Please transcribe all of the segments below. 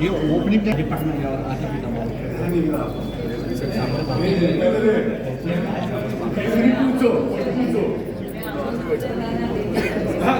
ये ओपनिंग का डिपार्टमेंट और आगे भी नाम पूछो पूछो हाँ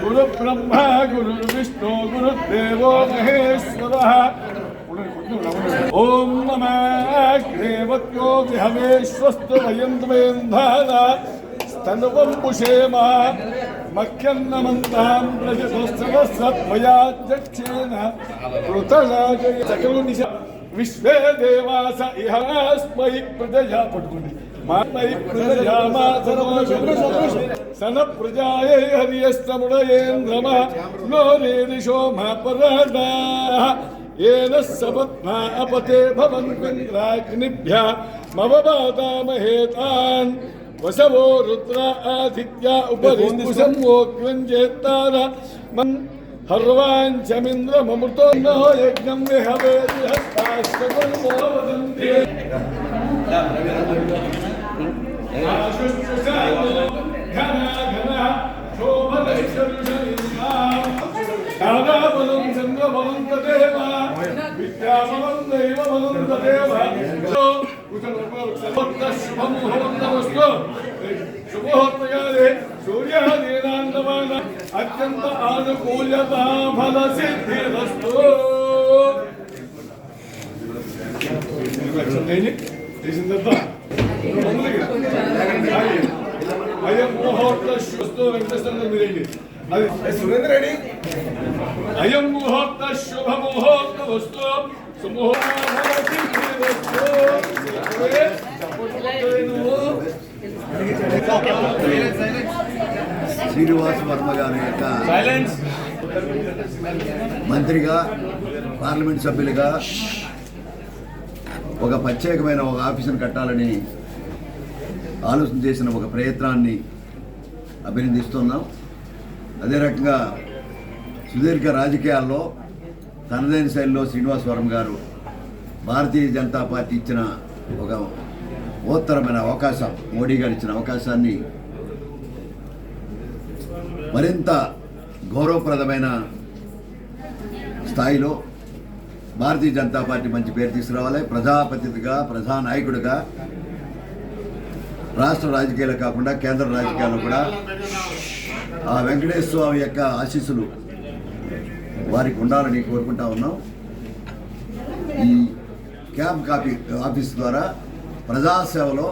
குரு பிரம்மா குரு விஷ்ணு குரு தேவோ மகேஸ்வரா ஓம் நம தேவத்யோ விஹவே ஸ்வஸ்து வயந்தவேந்தாரா పుషేమ మఖ్యన్నమంతాం ప్రజసత్వయాధ్యక్షేణ కృతరాజయ సకలు నిశ విశ్వే దేవాస ఇహాస్మై ప్రజయా పట్టుకోండి మామై ప్రజయామా సన ప్రజాయై హరియస్తముడయేంద్రమ నో నేదిశో మా పరాడా येन सपत्ना अपते भवन्विन्द्राग्निभ्य मवबादामहेतान् वसवो వసవో రుద్ర ఆదిత్య ఉపరిష్పుషమోక్యంజేత్తార మన్ హర్వాంచమింద్రమృతో నో యజ్ఞం విహవేది హస్తాశ్వదంతి ఘన ఘన శోభదైశ్వర్యం చంద్రమవంతదేవ విద్యామవం దైవమవంతదేవ ശുഭം മുഹൂർത്തമസ്തു ശുഭോർത്തയാലെ സൂര്യദീനാന്തമാന അത്യന്ത ആനുകൂല്യതാ ഫലസിദ്ധിരസ്തു സുരേന്ദ്രേണി അയം മുഹൂർത്ത ശുഭ മുഹൂർത്ത വസ്തു സുമുഹൂർത്ത శ్రీనివాస్ వర్మ గారి యొక్క మంత్రిగా పార్లమెంట్ సభ్యులుగా ఒక ప్రత్యేకమైన ఒక ఆఫీసును కట్టాలని ఆలోచన చేసిన ఒక ప్రయత్నాన్ని అభినందిస్తున్నాం. అదే రకంగా సుదీర్ఘ రాజకీయాల్లో తనదైన శైలిలో శ్రీనివాస్ వరం గారు భారతీయ జనతా పార్టీ ఇచ్చిన ఒక మహోత్తరమైన అవకాశం మోడీ గారు ఇచ్చిన అవకాశాన్ని మరింత గౌరవప్రదమైన స్థాయిలో భారతీయ జనతా పార్టీ మంచి పేరు తీసుకురావాలి. ప్రజాపతిగా ప్రజానాయకుడిగా రాష్ట్ర రాజకీయాలు కాకుండా కేంద్ర రాజకీయాల్లో కూడా ఆ వెంకటేశ్వర స్వామి యొక్క ఆశీస్సులు వారికి ఉండాలని కోరుకుంటా ఉన్నాం. ఈ క్యాంప్ కాపీ ఆఫీస్ ద్వారా ప్రజాసేవలో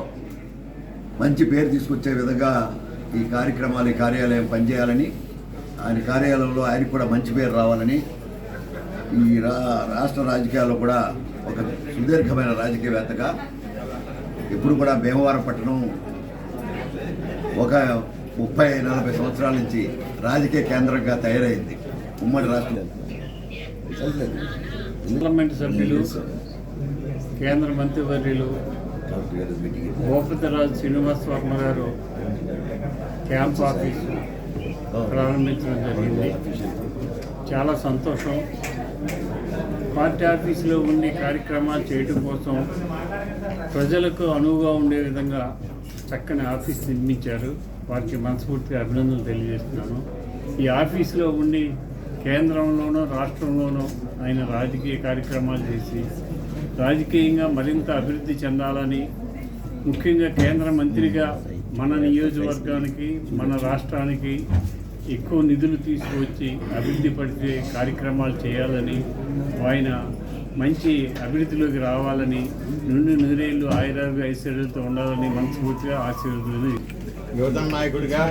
మంచి పేరు తీసుకొచ్చే విధంగా ఈ కార్యక్రమాలు ఈ కార్యాలయం పనిచేయాలని ఆయన కార్యాలయంలో ఆయనకు కూడా మంచి పేరు రావాలని ఈ రా రాష్ట్ర రాజకీయాల్లో కూడా ఒక సుదీర్ఘమైన రాజకీయవేత్తగా ఇప్పుడు కూడా భీమవరం పట్టణం ఒక ముప్పై నలభై సంవత్సరాల నుంచి రాజకీయ కేంద్రంగా తయారైంది ఉమ్మడి రాష్ట్రం పార్లమెంట్ సభ్యులు కేంద్ర మంత్రివర్యులు భూపతిరాజు శ్రీనివాస్ వర్మ గారు క్యాంప్ ఆఫీసు ప్రారంభించడం జరిగింది. చాలా సంతోషం. పార్టీ ఆఫీసులో ఉండి కార్యక్రమాలు చేయడం కోసం ప్రజలకు అనువుగా ఉండే విధంగా చక్కని ఆఫీస్ నిర్మించారు. వారికి మనస్ఫూర్తిగా అభినందనలు తెలియజేస్తున్నాను. ఈ ఆఫీసులో ఉండి కేంద్రంలోనూ రాష్ట్రంలోనూ ఆయన రాజకీయ కార్యక్రమాలు చేసి రాజకీయంగా మరింత అభివృద్ధి చెందాలని ముఖ్యంగా కేంద్ర మంత్రిగా మన నియోజకవర్గానికి మన రాష్ట్రానికి ఎక్కువ నిధులు తీసుకువచ్చి అభివృద్ధి పరిచే కార్యక్రమాలు చేయాలని ఆయన మంచి అభివృద్ధిలోకి రావాలని నుండి నూరేళ్ళు ఆయురారోగ్య ఐశ్వర్యాలతో ఉండాలని మనస్ఫూర్తిగా ఆశీర్వదించింది యువత నాయకుడిగా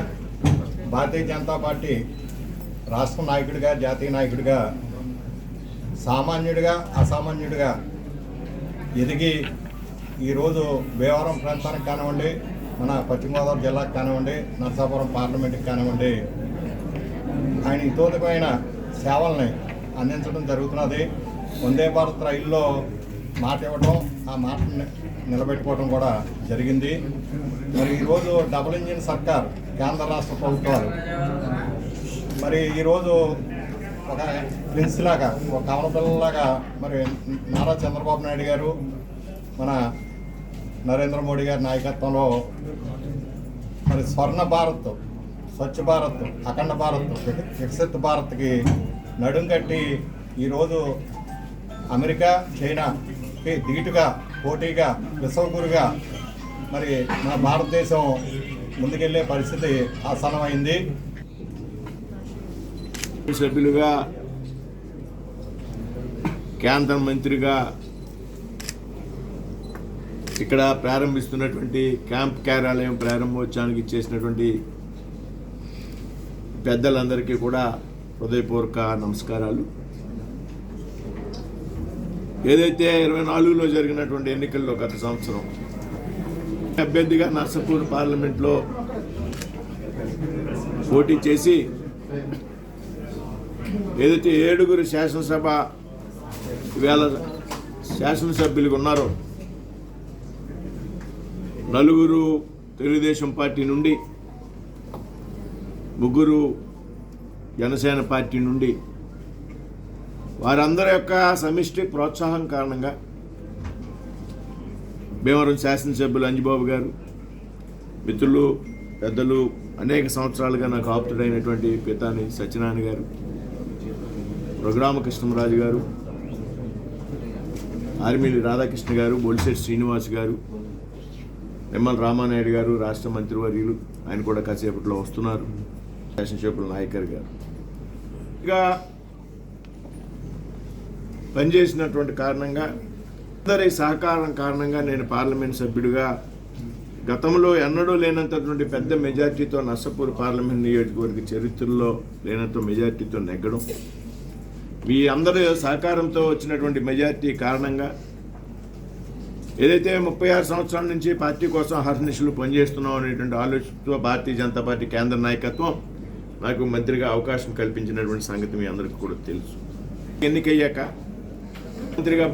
భారతీయ జనతా పార్టీ రాష్ట్ర నాయకుడిగా జాతీయ నాయకుడిగా సామాన్యుడిగా అసామాన్యుడిగా ఎదిగి ఈరోజు భీమవరం ప్రాంతానికి కానివ్వండి మన పశ్చిమ గోదావరి జిల్లాకు కానివ్వండి నరసాపురం పార్లమెంట్కి కానివ్వండి ఆయన ఇతోదికమైన సేవల్ని అందించడం జరుగుతున్నది. వందే భారత్ రైల్లో మాట ఇవ్వడం ఆ మాటని నిలబెట్టుకోవడం కూడా జరిగింది. మరి ఈరోజు డబుల్ ఇంజిన్ సర్కార్ కేంద్ర రాష్ట్ర ప్రభుత్వాలు మరి ఈరోజు ఒక ప్రిన్స్ లాగా ఒక కమల పిల్లలాగా మరి నారా చంద్రబాబు నాయుడు గారు మన నరేంద్ర మోడీ గారి నాయకత్వంలో మరి స్వర్ణ భారత్ స్వచ్ఛ భారత్ అఖండ భారత్ విక- వికసిత్ భారత్కి నడుం కట్టి ఈరోజు అమెరికా చైనాకి ధీటుగా పోటీగా విశ్వగురుగా మరి మన భారతదేశం ముందుకెళ్ళే పరిస్థితి ఆసనమైంది సభ్యులుగా కేంద్ర మంత్రిగా ఇక్కడ ప్రారంభిస్తున్నటువంటి క్యాంప్ కార్యాలయం ప్రారంభోత్సవానికి చేసినటువంటి పెద్దలందరికీ కూడా హృదయపూర్వక నమస్కారాలు. ఏదైతే ఇరవై నాలుగులో జరిగినటువంటి ఎన్నికల్లో గత సంవత్సరం అభ్యర్థిగా నర్సపూర్ పార్లమెంట్లో పోటీ చేసి ఏదైతే ఏడుగురు శాసనసభ వేల శాసనసభ్యులుగా ఉన్నారో నలుగురు తెలుగుదేశం పార్టీ నుండి ముగ్గురు జనసేన పార్టీ నుండి వారందరి యొక్క సమిష్టి ప్రోత్సాహం కారణంగా భీమవరం శాసనసభ్యులు అంజిబాబు గారు మిత్రులు పెద్దలు అనేక సంవత్సరాలుగా నాకు ఆప్తుడైనటువంటి పితాని సత్యనారాయణ గారు రఘురామకృష్ణరాజు గారు ఆర్మిలి రాధాకృష్ణ గారు బొలిశెట్టి శ్రీనివాస్ గారు నిమ్మల రామానాయుడు గారు రాష్ట్ర మంత్రివర్యులు ఆయన కూడా కాసేపట్లో వస్తున్నారు. శాసనసభ్యుల నాయకర్ గారు. ఇక పనిచేసినటువంటి కారణంగా అందరి సహకారం కారణంగా నేను పార్లమెంట్ సభ్యుడిగా గతంలో ఎన్నడూ లేనంతటువంటి పెద్ద మెజార్టీతో నర్సపూర్ పార్లమెంట్ నియోజకవర్గ చరిత్రలో లేనంత మెజార్టీతో నెగ్గడం మీ అందరి సహకారంతో వచ్చినటువంటి మెజార్టీ కారణంగా ఏదైతే ముప్పై ఆరు సంవత్సరాల నుంచి పార్టీ కోసం హర్నిషులు పనిచేస్తున్నాం అనేటువంటి ఆలోచనతో భారతీయ జనతా పార్టీ కేంద్ర నాయకత్వం నాకు మంత్రిగా అవకాశం కల్పించినటువంటి సంగతి మీ అందరికీ కూడా తెలుసు. ఎన్నికయ్యాక మంత్రిగా